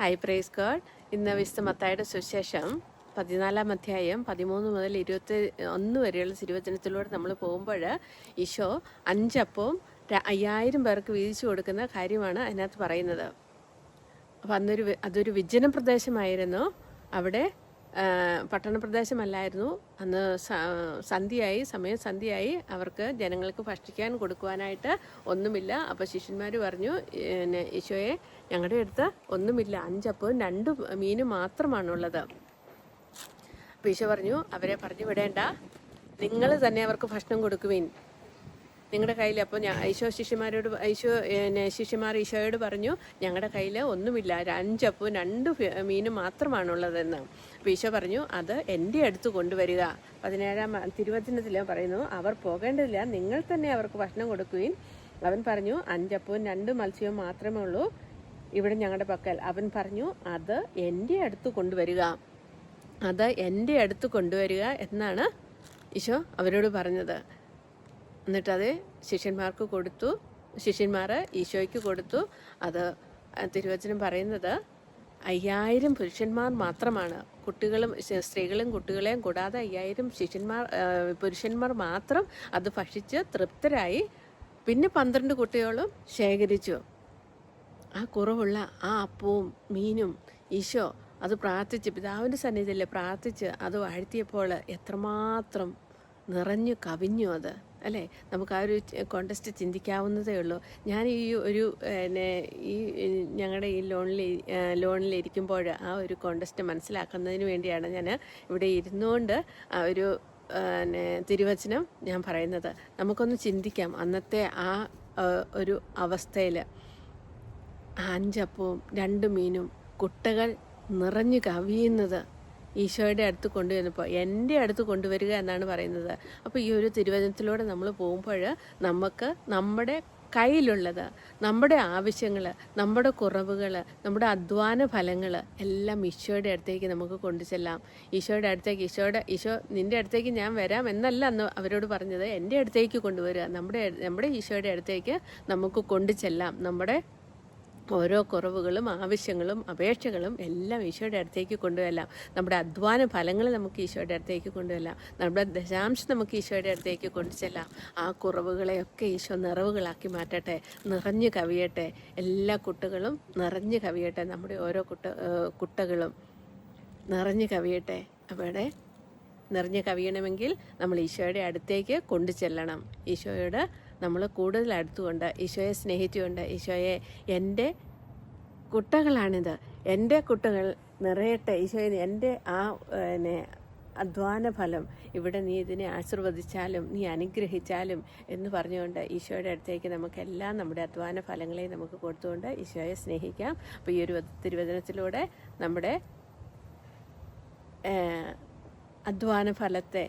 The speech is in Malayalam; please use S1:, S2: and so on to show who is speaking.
S1: High praise God. ഇന്ന് വിശുദ്ധ മത്തായുടെ സുശേഷം പതിനാലാം അധ്യായം പതിമൂന്ന് മുതൽ ഇരുപത്തി ഒന്ന് വരെയുള്ള തിരുവചനത്തിലൂടെ നമ്മൾ പോകുമ്പോൾ ഈശോ അഞ്ചപ്പവും അയ്യായിരം പേർക്ക് വീതിച്ചു കൊടുക്കുന്ന കാര്യമാണ് അതിനകത്ത് പറയുന്നത്. അപ്പം അന്നൊരു അതൊരു വിജന പ്രദേശമായിരുന്നു അവിടെ പട്ടണ പ്രദേശമല്ലായിരുന്നു അന്ന് സന്ധ്യയായി സമയം സന്ധ്യയായി അവർക്ക് ജനങ്ങൾക്ക് ഭക്ഷിക്കാൻ കൊടുക്കുവാനായിട്ട് ഒന്നുമില്ല. അപ്പോൾ ശിഷ്യന്മാർ പറഞ്ഞു ഈശോയെ ഞങ്ങളുടെ അടുത്ത് ഒന്നുമില്ല. അഞ്ചപ്പവും രണ്ട് മീനും മാത്രമാണുള്ളത്. അപ്പോൾ ഈശോ പറഞ്ഞു അവരെ പറഞ്ഞു വിടേണ്ട. നിങ്ങൾ തന്നെ അവർക്ക് ഭക്ഷണം കൊടുക്കുവിൻ. നിങ്ങളുടെ കയ്യിൽ അപ്പോൾ ഞാൻ ഈശോ ശിഷ്യമാരോട് ഈശോ ശിഷ്യമാർ ഈശോയോട് പറഞ്ഞു ഞങ്ങളുടെ കയ്യിൽ ഒന്നുമില്ല. അഞ്ചപ്പവും രണ്ട് മീനും മാത്രമാണുള്ളതെന്ന്. അപ്പോൾ ഈശോ പറഞ്ഞു അത് എന്റെ അടുത്ത് കൊണ്ടുവരിക. പതിനേഴാം തിരുവചനത്തിൽ പറയുന്നു അവർ പോകേണ്ടതില്ല. നിങ്ങൾ തന്നെ അവർക്ക് ഭക്ഷണം കൊടുക്കുകയും അവൻ പറഞ്ഞു അഞ്ചപ്പവും രണ്ട് മത്സ്യവും മാത്രമേ ഉള്ളൂ ഇവിടെ ഞങ്ങളുടെ പക്കൽ. അവൻ പറഞ്ഞു അത് എന്റെ അടുത്ത് കൊണ്ടുവരിക. അത് എന്റെ അടുത്ത് കൊണ്ടുവരിക എന്നാണ് ഈശോ അവരോട് പറഞ്ഞത്. എന്നിട്ട് അത് ശിഷ്യന്മാർക്ക് കൊടുത്തു. ശിഷ്യന്മാർ ഈശോയ്ക്ക് കൊടുത്തു. അത് തിരുവചനം പറയുന്നത് അയ്യായിരം പുരുഷന്മാർ മാത്രമാണ്. കുട്ടികളും സ്ത്രീകളും കുട്ടികളെയും കൂടാതെ അയ്യായിരം ശിഷ്യന്മാർ പുരുഷന്മാർ മാത്രം അത് ഭക്ഷിച്ച് തൃപ്തരായി പിന്നെ പന്ത്രണ്ട് കുട്ടികളും ശേഖരിച്ചു. ആ കുറവുള്ള ആ അപ്പവും മീനും ഈശോ അത് പ്രാർത്ഥിച്ച് പിതാവിന്റെ സന്നിധിയിൽ പ്രാർത്ഥിച്ച് അത് വാഴ്ത്തിയപ്പോൾ എത്രമാത്രം നിറഞ്ഞു കവിഞ്ഞു അത് അല്ലേ? നമുക്ക് ആ ഒരു കോണ്ടസ്റ്റ് ചിന്തിക്കാവുന്നതേ ഉള്ളൂ. ഞാൻ ഈ ഒരു പിന്നെ ഈ ഞങ്ങളുടെ ഈ ലോണിൽ ലോണിലിരിക്കുമ്പോൾ ആ ഒരു കോണ്ടസ്റ്റ് മനസ്സിലാക്കുന്നതിന് വേണ്ടിയാണ് ഞാൻ ഇവിടെ ഇരുന്നുകൊണ്ട് ആ ഒരു പിന്നെ തിരുവചനം ഞാൻ പറയുന്നത്. നമുക്കൊന്ന് ചിന്തിക്കാം അന്നത്തെ ആ ഒരു അവസ്ഥയിൽ അഞ്ചപ്പവും രണ്ട് മീനും കുട്ടകൾ നിറഞ്ഞു കവിയുന്നത് ഈശോയുടെ അടുത്ത് കൊണ്ടുവന്നപ്പോൾ എന്റെ അടുത്ത് കൊണ്ടുവരിക എന്നാണ് പറയുന്നത്. അപ്പോൾ ഈ ഒരു തിരുവചനത്തിലൂടെ നമ്മൾ പോകുമ്പോൾ നമുക്ക് നമ്മുടെ കയ്യിലുള്ളത് നമ്മുടെ ആവശ്യങ്ങൾ നമ്മുടെ കുറവുകൾ നമ്മുടെ അധ്വാന ഫലങ്ങൾ എല്ലാം ഈശോയുടെ അടുത്തേക്ക് നമുക്ക് കൊണ്ടു ചെല്ലാം. ഈശോയുടെ അടുത്തേക്ക് ഈശോയുടെ ഈശോ നിന്റെ അടുത്തേക്ക് ഞാൻ വരാം എന്നല്ല അന്ന് അവരോട് പറഞ്ഞത്. എന്റെ അടുത്തേക്ക് കൊണ്ടുവരിക നമ്മുടെ നമ്മുടെ ഈശോയുടെ അടുത്തേക്ക് നമുക്ക് കൊണ്ടുചെല്ലാം നമ്മുടെ ഓരോ കുറവുകളും ആവശ്യങ്ങളും അപേക്ഷകളും എല്ലാം ഈശോയുടെ അടുത്തേക്ക് കൊണ്ടുവരാം. നമ്മുടെ അധ്വാന ഫലങ്ങൾ നമുക്ക് ഈശോയുടെ അടുത്തേക്ക് കൊണ്ടുവരാം. നമ്മുടെ ദശാംശം നമുക്ക് ഈശോയുടെ അടുത്തേക്ക് കൊണ്ടുചെല്ലാം. ആ കുറവുകളെയൊക്കെ ഈശോ നിറവുകളാക്കി മാറ്റട്ടെ നിറഞ്ഞു കവിയട്ടെ. എല്ലാ കുട്ടികളും നിറഞ്ഞു കവിയട്ടെ. നമ്മുടെ ഓരോ കുട്ട കുട്ടകളും നിറഞ്ഞു കവിയട്ടെ. അവിടെ നിറഞ്ഞു കവിയണമെങ്കിൽ നമ്മൾ ഈശോയുടെ അടുത്തേക്ക് കൊണ്ടു ചെല്ലണം ഈശോയോട് നമ്മൾ കൂടുതൽ അടുത്തുകൊണ്ട് ഈശോയെ സ്നേഹിച്ചുകൊണ്ട് ഈശോയെ എന്റെ കുട്ടകളാണിത്. എന്റെ കുട്ടകൾ നിറയട്ടെ ഈശോയെ എന്റെ ആ പിന്നെ അധ്വാന ഫലം ഇവിടെ നീ ഇതിനെ ആശീർവദിച്ചാലും നീ അനുഗ്രഹിച്ചാലും എന്ന് പറഞ്ഞുകൊണ്ട് ഈശോയുടെ അടുത്തേക്ക് നമുക്കെല്ലാം നമ്മുടെ അധ്വാന ഫലങ്ങളെയും നമുക്ക് കൊടുത്തുകൊണ്ട് ഈശോയെ സ്നേഹിക്കാം. അപ്പോൾ ഈ ഒരു തിരുവചനത്തിലൂടെ നമ്മുടെ അധ്വാന ഫലത്തെ